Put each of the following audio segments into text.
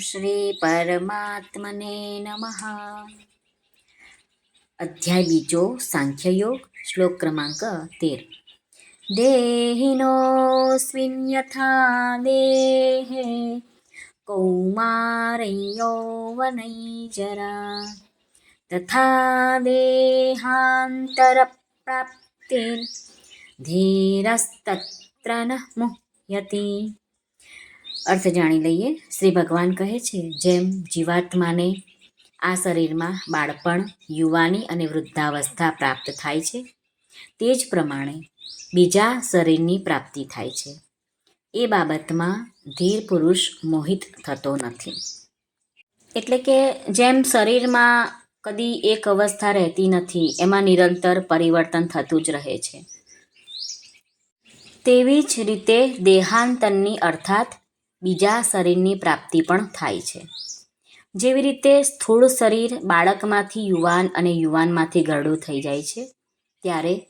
શ્રી પરમાત્મને નમઃ અધ્યાય બીજો સાંખ્યયોગ શ્લોક ક્રમાંક તેર દેહિનોસ્મિન યથા દેહે કૌમારયો વનૈજરા તથા દેહાંતર પ્રાપ્તિર ધીરસ્તત્ર ન મુહ્યતિ અર્થ જાણી લઈએ. શ્રી ભગવાન કહે છે, જેમ જીવાત્માને આ શરીરમાં બાળપણ, યુવાની અને વૃદ્ધાવસ્થા પ્રાપ્ત થાય છે, તે જ પ્રમાણે બીજા શરીરની પ્રાપ્તિ થાય છે. એ બાબતમાં ધીર પુરુષ મોહિત થતો નથી. એટલે કે જેમ શરીરમાં કદી એક અવસ્થા રહેતી નથી, એમાં નિરંતર પરિવર્તન થતું જ રહે છે. તેવી જ રીતે દેહાંતનની અર્થાત બીજા શરીરની પ્રાપ્તિ પણ થાય છે. જેવી રીતે સ્થૂળ શરીર બાળકમાંથી યુવાન અને યુવાનમાંથી ગરડું થઈ જાય છે, ત્યારે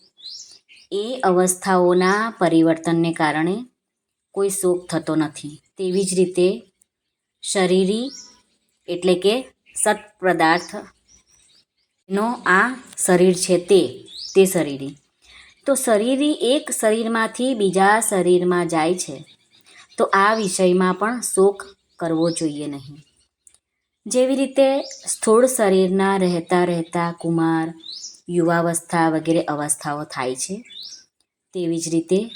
એ અવસ્થાઓના પરિવર્તનને કારણે કોઈ શોક થતો નથી. તેવી જ રીતે શરીરી એટલે કે સત પદાર્થનો આ શરીર છે તે તે શરીરી. તો શરીરી એક શરીરમાંથી બીજા શરીરમાં જાય છે તો આ વિષયમાં પણ શોક કરવો જોઈએ નહીં. જેવી રીતે સ્થૂળ શરીરના રહેતા રહેતા કુમાર, યુવાવસ્થા વગેરે અવસ્થાઓ થાય છે, તેવી જ રીતે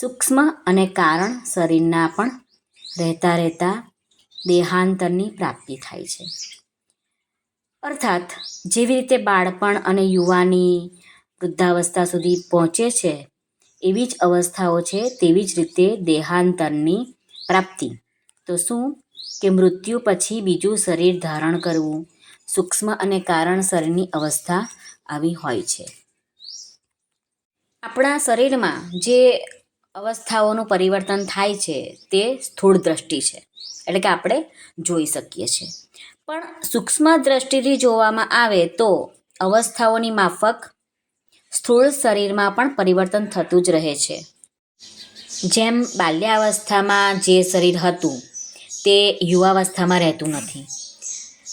સૂક્ષ્મ અને કારણ શરીરના પણ રહેતા રહેતા દેહાંતરની પ્રાપ્તિ થાય છે. અર્થાત, જેવી રીતે બાળપણ અને યુવાની વૃદ્ધાવસ્થા સુધી પહોંચે છે એવી જ અવસ્થાઓ છે તેવી જ રીતે દેહાંતરની પ્રાપ્તિ. તો શું? કે મૃત્યુ પછી બીજું શરીર ધારણ કરવું સૂક્ષ્મ અને કારણ શરીરની અવસ્થા આવી હોય છે. આપણા શરીરમાં જે અવસ્થાઓનું પરિવર્તન થાય છે તે સ્થૂળ દ્રષ્ટિ છે, એટલે કે આપણે જોઈ શકીએ છીએ. પણ સૂક્ષ્મ દ્રષ્ટિથી જોવામાં આવે તો અવસ્થાઓની માફક સ્થૂળ શરીરમાં પણ પરિવર્તન થતું જ રહે છે. જેમ બાલ્યાવસ્થામાં જે શરીર હતું, તે યુવાવસ્થામાં રહેતું નથી.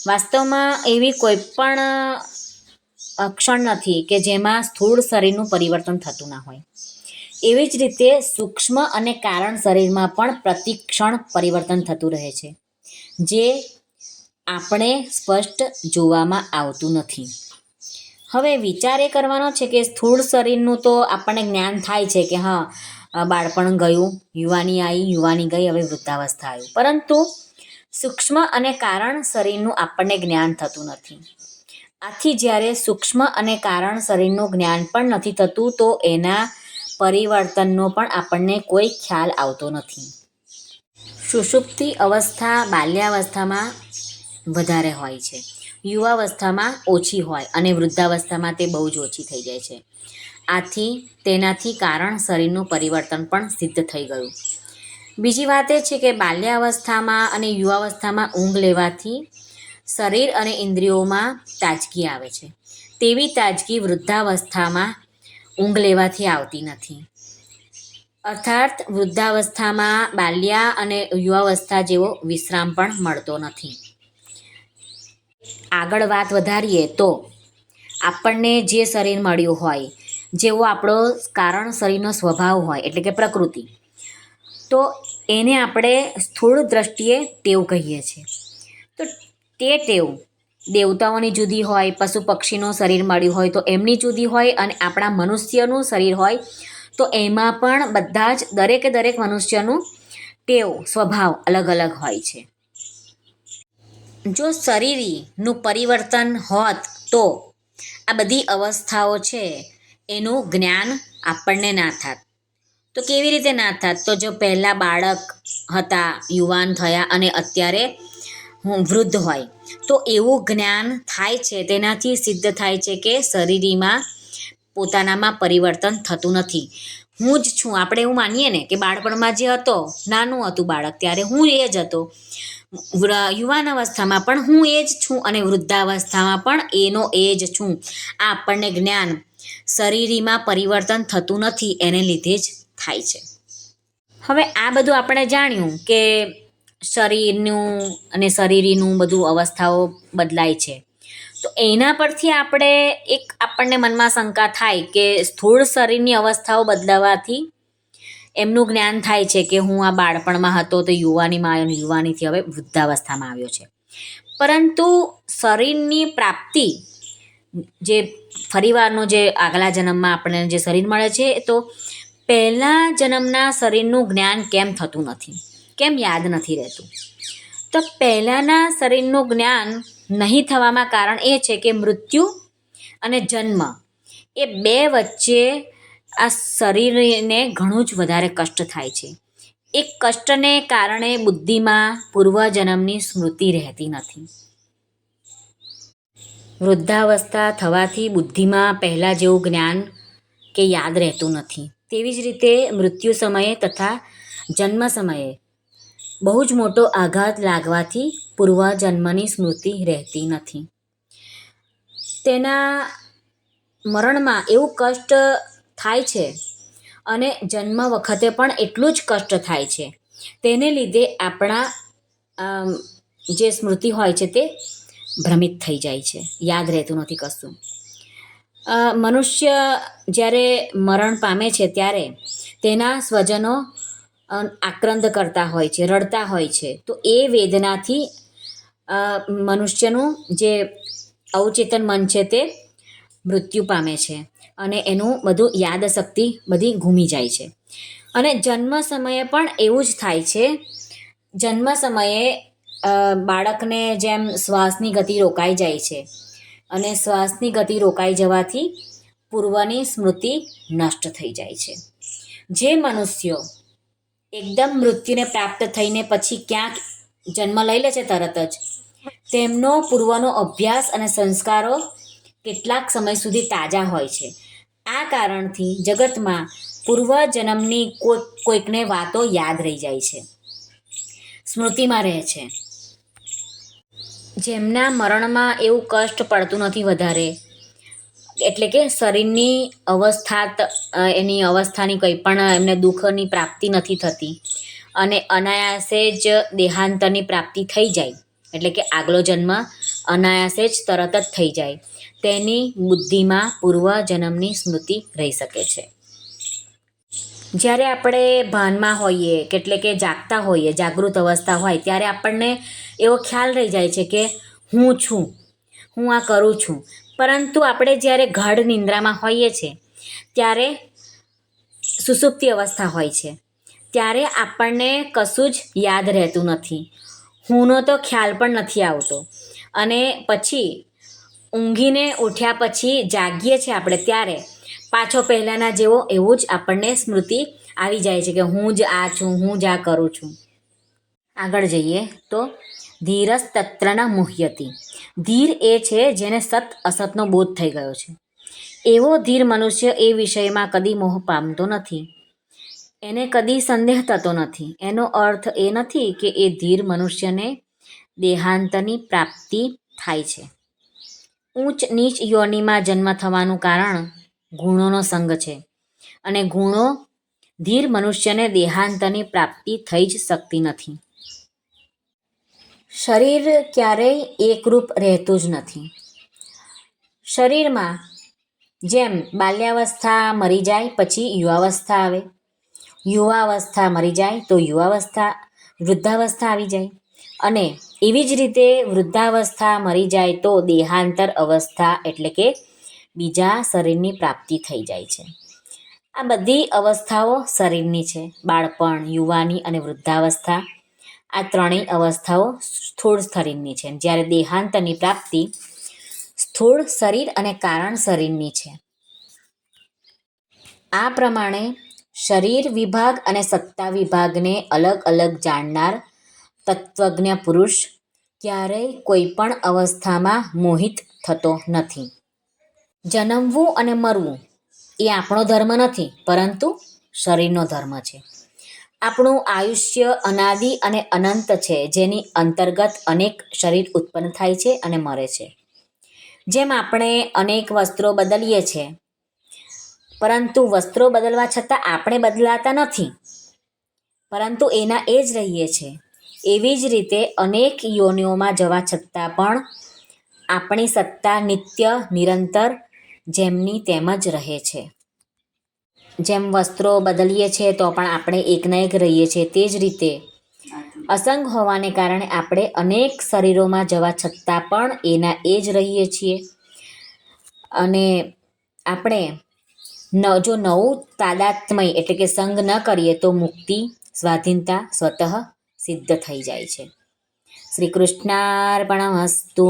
વાસ્તવમાં એવી કોઈ પણ ક્ષણ નથી કે જેમાં સ્થૂળ શરીરનું પરિવર્તન થતું ના હોય. એવી જ રીતે સૂક્ષ્મ અને કારણ શરીરમાં પણ પ્રતિક્ષણ પરિવર્તન થતું રહે છે, જે આપણે સ્પષ્ટ જોવામાં આવતું નથી. હવે વિચાર એ કરવાનો છે કે સ્થૂળ શરીરનું તો આપણને જ્ઞાન થાય છે કે હા બાળપણ ગયું, યુવાની આવી યુવાની ગઈ, હવે વૃદ્ધાવસ્થા આવ્યું પરંતુ સૂક્ષ્મ અને કારણ શરીરનું આપણને જ્ઞાન થતું નથી. આથી જ્યારે સૂક્ષ્મ અને કારણ શરીરનું જ્ઞાન પણ નથી થતું, તો એના પરિવર્તનનો પણ આપણને કોઈ ખ્યાલ આવતો નથી. સુષુપ્તિ અવસ્થા બાલ્યાવસ્થામાં વધારે હોય છે. યુવાવસ્થામાં ઓછી હોય અને વૃદ્ધાવસ્થામાં તે બહુ જ ઓછી થઈ જાય છે. આથી તેનાથી કારણ શરીરનું પરિવર્તન પણ સિદ્ધ થઈ ગયું. બીજી વાત એ છે કે બાલ્યાવસ્થામાં અને યુવાવસ્થામાં ઊંઘ લેવાથી શરીર અને ઇન્દ્રિયોમાં તાજગી આવે છે. તેવી તાજગી વૃદ્ધાવસ્થામાં ઊંઘ લેવાથી આવતી નથી. અર્થાત વૃદ્ધાવસ્થામાં બાલ્યા અને યુવાવસ્થા જેવો વિશ્રામ પણ મળતો નથી. આગળ વાત વધારીએ તો આપણને જે શરીર મળ્યું હોય, જેવો આપણો કારણ શરીરનો સ્વભાવ હોય, એટલે કે પ્રકૃતિ, તો એને આપણે સ્થૂળ દ્રષ્ટિએ ટેવ કહીએ છીએ. તો તે ટેવ દેવતાઓની જુદી હોય, પશુ પક્ષીનું શરીર મળ્યું હોય તો એમની જુદી હોય અને આપણા મનુષ્યનું શરીર હોય તો એમાં પણ બધા જ દરેકે દરેક મનુષ્યનું ટેવ, સ્વભાવ અલગ અલગ હોય છે. જો શરીરીનું પરિવર્તન હોત તો આ બધી અવસ્થાઓ છે, એનું જ્ઞાન આપણને ના થાત. તો કેવી રીતે ના થાત? તો જો પહેલાં બાળક હતા, યુવાન થયા અને અત્યારે હું વૃદ્ધ હોય, તો એવું જ્ઞાન થાય છે, તેનાથી સિદ્ધ થાય છે કે શરીરીમાં પોતાનામાં પરિવર્તન થતું નથી. હું જ છું. આપણે એવું માનીએ ને કે બાળપણમાં જે હતો, નાનું હતું બાળક, ત્યારે હું એ જ હતો. યુવાન અવસ્થામાં પણ હું એ જ છું અને વૃદ્ધાવસ્થામાં પણ એનો એ જ છું. આ આપણને જ્ઞાન શરીરીમાં પરિવર્તન થતું નથી, એને લીધે જ થાય છે. હવે આ બધું આપણે જાણ્યું કે શરીરનું અને શરીરીનું બધું અવસ્થાઓ બદલાય છે. તો એના પરથી આપણે એક આપણને મનમાં શંકા થાય કે સ્થૂળ શરીરની અવસ્થાઓ બદલાવાથી એમનું જ્ઞાન થાય છે કે હું આ બાળપણમાં હતો તો યુવાનીમાં આવ્યો યુવાનીથી હવે વૃદ્ધાવસ્થામાં આવ્યો છે. પરંતુ શરીરની પ્રાપ્તિ જે ફરીવારનો જે આગલા જન્મમાં આપણને જે શરીર મળે છે તો પહેલાં જન્મના શરીરનું જ્ઞાન કેમ થતું નથી? કેમ યાદ નથી રહેતું? તો પહેલાંના શરીરનું જ્ઞાન નહીં થવામાં કારણ એ છે કે મૃત્યુ અને જન્મ એ બે વચ્ચે આ શરીરને ઘણું જ વધારે કષ્ટ થાય છે. એ કષ્ટને કારણે બુદ્ધિમાં પૂર્વજન્મની સ્મૃતિ રહેતી નથી. વૃદ્ધાવસ્થા થવાથી બુદ્ધિમાં પહેલાં જેવું જ્ઞાન કે યાદ રહેતું નથી. તેવી જ રીતે મૃત્યુ સમયે તથા જન્મ સમયે બહુ જ મોટો આઘાત લાગવાથી પૂર્વજન્મની સ્મૃતિ રહેતી નથી. તેના મરણમાં એવું કષ્ટ થાય છે અને જન્મ વખતે પણ એટલું જ કષ્ટ થાય છે. તેને લીધે આપણા જે સ્મૃતિ હોય છે તે ભ્રમિત થઈ જાય છે. યાદ રહેતું નથી કશું. મનુષ્ય જ્યારે મરણ પામે છે ત્યારે તેના સ્વજનો આક્રંદ કરતા હોય છે, રડતા હોય છે. તો એ વેદનાથી મનુષ્યનું જે અવચેતન મન છે તે મૃત્યુ પામે છે અને એનું બધું યાદશક્તિ બધી ઘૂમી જાય છે. અને જન્મ સમયે પણ એવું જ થાય છે, જન્મ સમયે બાળકને જેમ શ્વાસની ગતિ રોકાઈ જાય છે અને શ્વાસની ગતિ રોકાઈ જવાથી પૂર્વની સ્મૃતિ નષ્ટ થઈ જાય છે. જે મનુષ્યો એકદમ મૃત્યુને પ્રાપ્ત થઈને પછી ક્યાંક જન્મ લઈ લે છે તરત જ, તેમનો પૂર્વનો અભ્યાસ અને સંસ્કારો કેટલાક સમય સુધી તાજા હોય છે. આ કારણથી જગતમાં પૂર્વજન્મની કોઈ કોઈકને વાતો યાદ રહી જાય છે. સ્મૃતિમાં રહે છે. જેમના મરણમાં એવું કષ્ટ પડતું નથી વધારે, એટલે કે શરીરની અવસ્થા એની અવસ્થાની કંઈ પણ એમને દુઃખની પ્રાપ્તિ નથી થતી અને અનાયાસે જ દેહાંતરની પ્રાપ્તિ થઈ જાય, એટલે કે આગલો જન્મ અનાયાસે જ તરત જ થઈ જાય. તેની બુદ્ધિમાં પૂર્વજન્મની સ્મૃતિ રહી શકે છે. જ્યારે આપણે ભાનમાં હોઈએ એટલે કે જાગતા હોઈએ, જાગૃત અવસ્થા હોય, ત્યારે આપણને એવો ખ્યાલ રહી જાય છે કે હું છું, હું આ કરું છું. પરંતુ આપણે જ્યારે ગાઢ નિંદ્રામાં હોઈએ છીએ, ત્યારે સુસુપ્તિ અવસ્થા હોય છે. ત્યારે આપણને કશું જ યાદ રહેતું નથી. હુંનો તો ખ્યાલ પણ નથી આવતો. અને પછી ઊંઘીને ઉઠ્યા પછી જાગીએ છીએ આપણે ત્યારે. પાછો પહેલાંના જેવો એવું જ આપણને સ્મૃતિ આવી જાય છે કે હું જ આ છું, હું જ આ કરું છું. આગળ જઈએ તો ધીરસ તત્રના મુહ્યતી. ધીર એ છે જેને સત અસતનો બોધ થઈ ગયો છે. એવો ધીર મનુષ્ય એ વિષયમાં કદી મોહ પામતો નથી. એને કદી સંદેહ થતો નથી. એનો અર્થ એ નથી કે એ ધીર મનુષ્યને દેહાંતની પ્રાપ્તિ થાય છે. ઊંચ નીચ યોનિમાં જન્મ થવાનું કારણ ગુણોનો સંગ છે અને ગુણો ધીર મનુષ્યને દેહાંતની પ્રાપ્તિ થઈ જ શકતી નથી. શરીર ક્યારેય એકરૂપ રહેતું જ નથી. શરીરમાં જેમ બાલ્યાવસ્થા મરી જાય પછી યુવાવસ્થા આવે, યુવાવસ્થા મરી જાય તો યુવાવસ્થા, વૃદ્ધાવસ્થા આવી જાય અને એવી જ રીતે વૃદ્ધાવસ્થા મરી જાય તો દેહાંતર અવસ્થા એટલે કે બીજા શરીરની પ્રાપ્તિ થઈ જાય છે. આ બધી અવસ્થાઓ શરીરની છે. બાળપણ, યુવાની અને વૃદ્ધાવસ્થા. આ ત્રણેય અવસ્થાઓ સ્થૂળ શરીરની છે. જ્યારે દેહાંતની પ્રાપ્તિ સ્થૂળ શરીર અને કારણ શરીરની છે. આ પ્રમાણે શરીર વિભાગ અને સત્તા વિભાગને અલગ અલગ જાણનાર તત્વજ્ઞ પુરુષ ક્યારેય કોઈ પણ અવસ્થામાં મોહિત થતો નથી. જન્મવું અને મરવું એ આપણો ધર્મ નથી, પરંતુ શરીરનો ધર્મ છે. આપણું આયુષ્ય અનાદિ અને અનંત છે, જેની અંતર્ગત અનેક શરીર ઉત્પન્ન થાય છે અને મરે છે. જેમ આપણે અનેક વસ્ત્રો બદલીએ છીએ પરંતુ વસ્ત્રો બદલવા છતાં આપણે બદલાતા નથી, પરંતુ એના એ જ રહીએ છીએ એવી જ રીતે અનેક યોનિઓમાં જવા છતાં પણ આપણી સત્તા નિત્ય, નિરંતર, જેમની તેમ જ રહે છે. જેમ વસ્ત્રો બદલીએ છીએ તો પણ આપણે એકના એક રહીએ છીએ તે જ રીતે. અસંગ હોવાને કારણે આપણે અનેક શરીરોમાં જવા છતાં પણ એના એ જ રહીએ છીએ. અને આપણે ન, જો નવું તાદાત્મય એટલે કે સંગ ન કરીએ, તો મુક્તિ, સ્વાધીનતા, સ્વતઃ સિદ્ધ થઈ જાય છે. શ્રી કૃષ્ણાર્પણમસ્તુ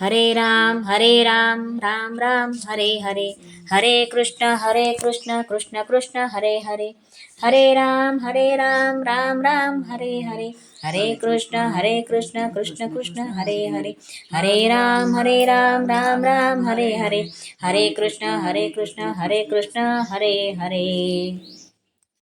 હરે રામ હરે રામ રામ રામ, હરે હરે. હરે કૃષ્ણ હરે કૃષ્ણ કૃષ્ણ કૃષ્ણ, હરે હરે. હરે રામ હરે રામ રામ રામ, હરે હરે. હરે કૃષ્ણ હરે કૃષ્ણ કૃષ્ણ કૃષ્ણ, હરે હરે. હરે રામ હરે રામ રામ રામ, હરે હરે. હરે કૃષ્ણ હરે કૃષ્ણ હરે કૃષ્ણ, હરે હરે.